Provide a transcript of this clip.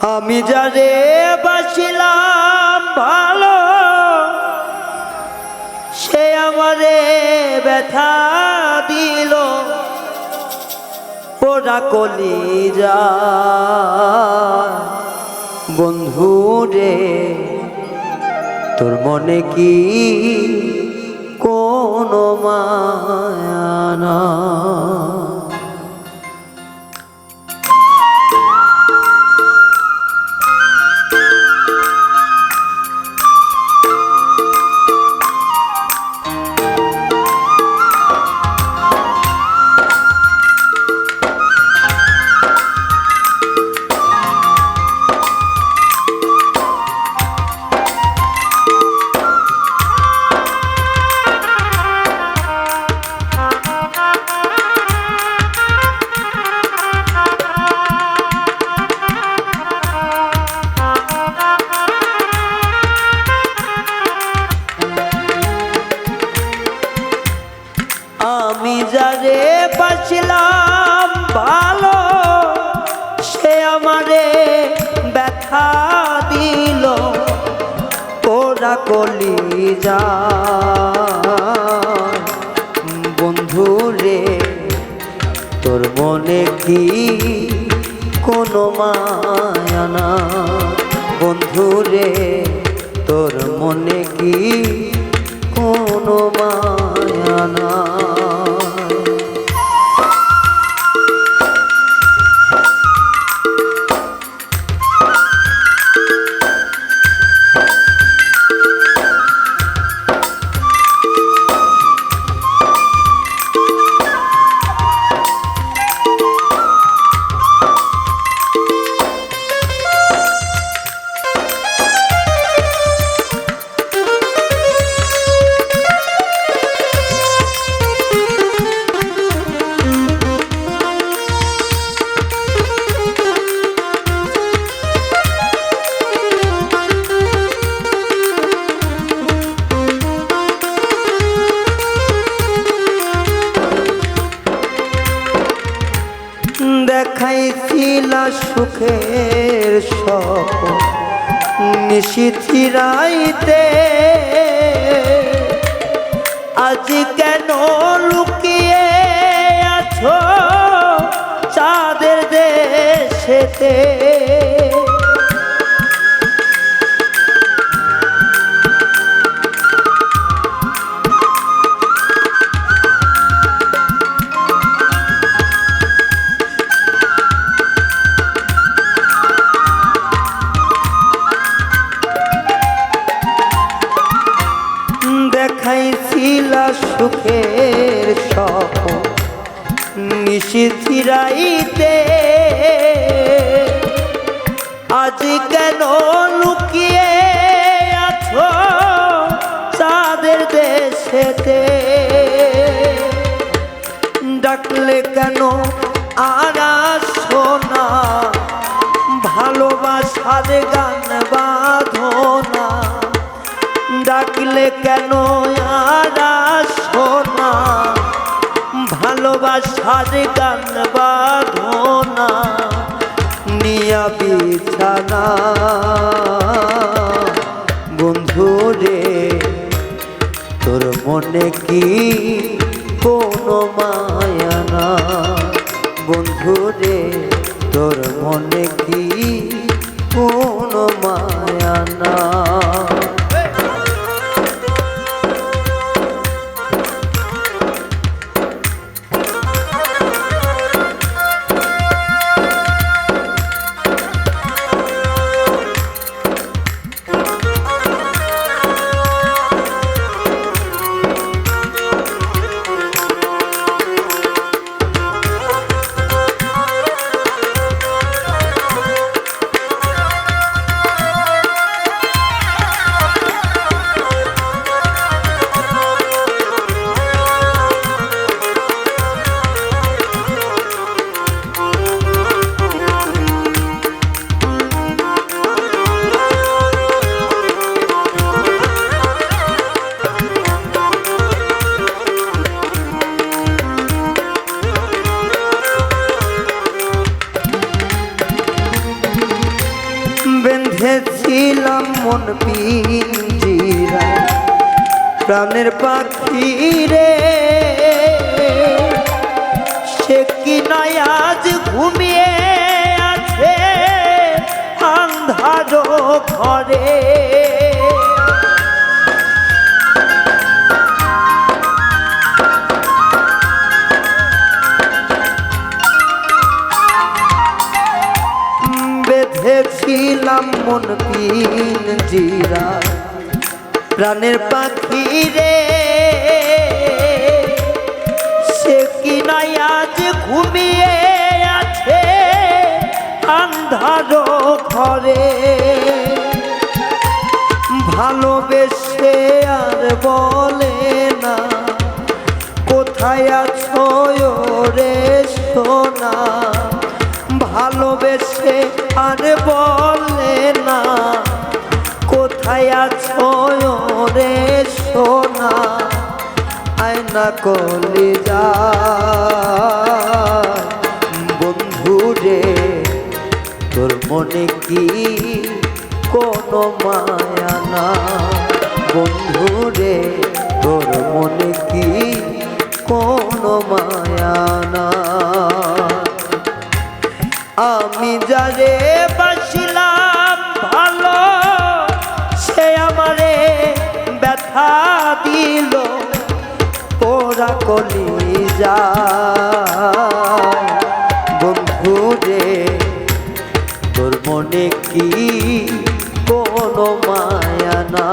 আমি যারে বাসিলাম ভালো, সে আমারে ব্যথা দিল। পোড়া কলি যা বন্ধু রে, তোর মনে কি কোনো মায়া না আমি যারে পাচ্ছিলাম ভালো, সে আমারে ব্যথা দিল। ওরা কলি যা বন্ধু রে, তোর মনে কি কোনো মায়া না? বন্ধু রে, তোর মনে কি কোনো মায়া না সুখের সপ নিশিথিরাইতে আজ কেন লুকিয়ে আছো চাঁদের দেশেতে? নিশিথিরাইতে আজ কেন লুকিয়ে আছো চাঁদের দেশেতে? ডাকলে কেন আর শোনা ভালোবাসার গান বাঁধো না। ডাকলে কেন আর ভালোবাসার গান বাঁধো না নিয়া বিছানা। বন্ধু রে, তোর মনে কি কোনো মায়া না? বন্ধু রে, তোর মনে কি কোনো মন পিঞ্জিরা প্রাণের পাখি রে। সে কি নয় আজ ঘুমিয়ে আছে? আন্ধার ঘরে। বেঁধেছিলাম মন পিঞ্জিরা প্রাণের পাখি রে, সে কি নাই আজ ঘুমিয়ে আছে আন্ধার ঘরে? ভালোবেসে আর বলে না, কোথায় আছো রে সোনা ভালোবেসে আর বলে না, কোথায় আছো রে সোনা? আয়না কলি যা বন্ধু রে, তোর মনে কি কোনো মায়া না? বন্ধু রে ব্যথা দিল পোড়া কলি যা বন্ধু রে তোর মনে কি কোনো মায়া না